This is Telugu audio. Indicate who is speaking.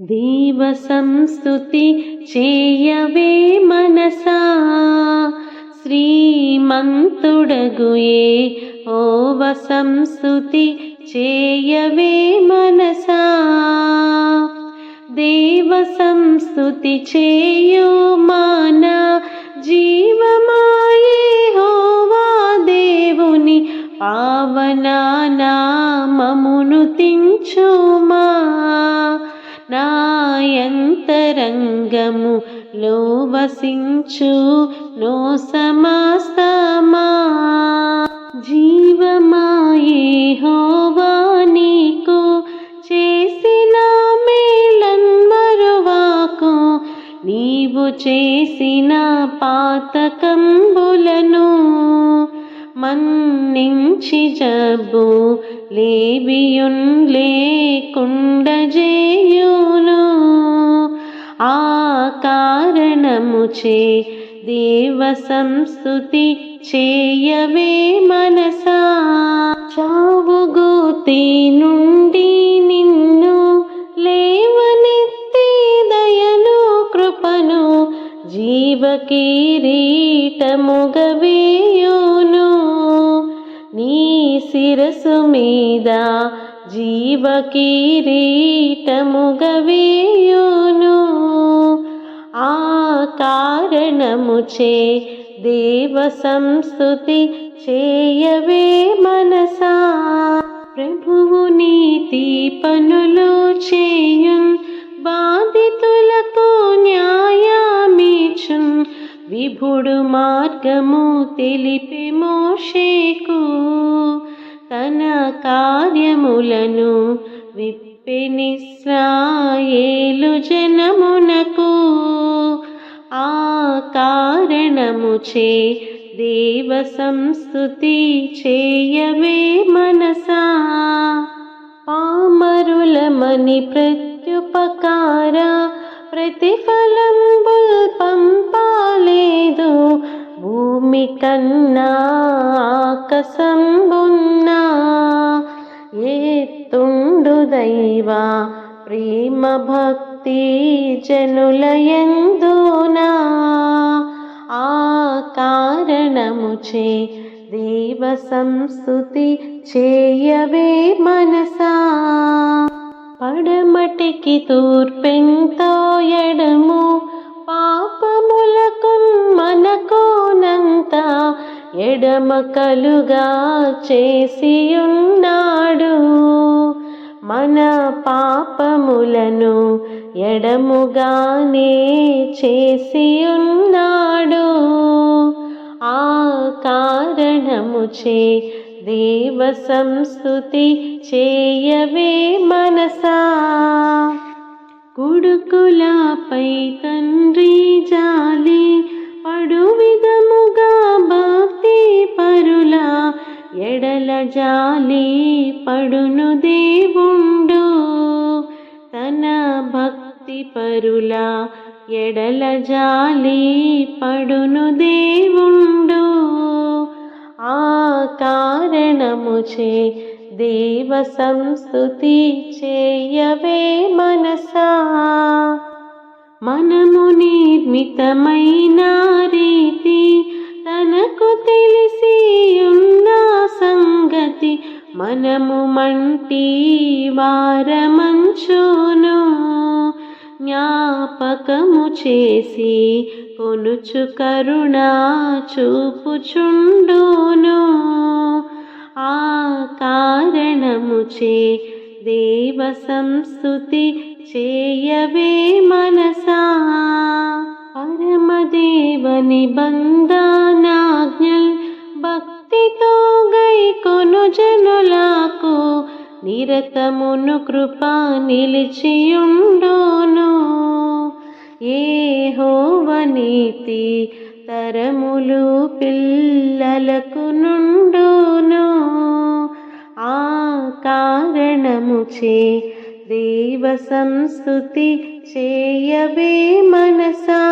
Speaker 1: దేవ సంస్థుతి చేయవే మనసా. శ్రీమంతుడగుయే ఓవ సంస్థుతి చేయవే మనసా. దేవ సంస్థుతి చేయో మాన జీవమాయే హోవా దేవుని పావనా నామమును తించుమా. నాయంతరంగము లో వసించు నో సమస్తమా జీవమాయే హోవా నీకు చేసిన మేలన్ మరువాకు నీవు చేసిన పాతకంబులను మన్నించి జబ్బు లేబియున్ లేకుండజేయును కారణముచే దేవ సంస్థుతి చేయవే మనసా. చావుగూతి నుండి నిన్ను లేవనెత్తి దయను కృపను జీవ కిరీటముగవేయును. నీ శిరసు మీద జీవ కారణముచే దేవ సంస్థుతి చేయవే మనసా. ప్రభువు నీతి పనులు చేయున్ బాధితులకు న్యాయమీచున్. విభుడు మార్గము తెలిపి మోషేకు తన కార్యములను విప్పెనిస్రాయేలు జనమునకు. ఆ కారణముచే దేవ సంస్థుతి చేయవే మనసా. పామరులమని ప్రత్యుపకార ప్రతిఫలంబుల్ పంపాలేదు. భూమి కన్నా ఆకసంబున్నా ఏతుండు దైవా ప్రేమ భక్తి జనులయందునా? ఆ కారణముచే దేవ సంస్థుతి చేయవే మనసా? పడమటికి తూర్పెంతో ఎడము పాపములకు మనకోనంత ఎడమ కలుగా చేసి ఉన్నాడు మన పాపములను ఎడముగానే చేసి ఉన్నాడు ఆ కారణముచే దేవ సంస్థుతి చేయవే మనసా. కుడుకులపై తండ్రి జాలి పడు విధముగా భక్తి పరుల ఎడల జాలి పడును పరుల ఎడల జాలి పడును దేవుండు. ఆ కారణముచే దేవ సంస్థుతి చేయవే మనసా. మనము నిర్మితమైన రీతి తనకు తెలిసి ఉన్న సంగతి మనము మంటి వారమంచును. జ్ఞాపకము చేసి కొనుచు కరుణ చూపుచుండును. ఆ కారణముచే దేవ సంస్థుతి చేయవే మనసా. పరమదేవ బంధనాజ్ఞల్ భక్తితో నిరతమును కృప నిలిచియుండును. ఏ హోవనీతి తరములు పిల్లలకు నుండును. ఆ కారణముచే దేవ సంస్థుతి చేయవే మనసా.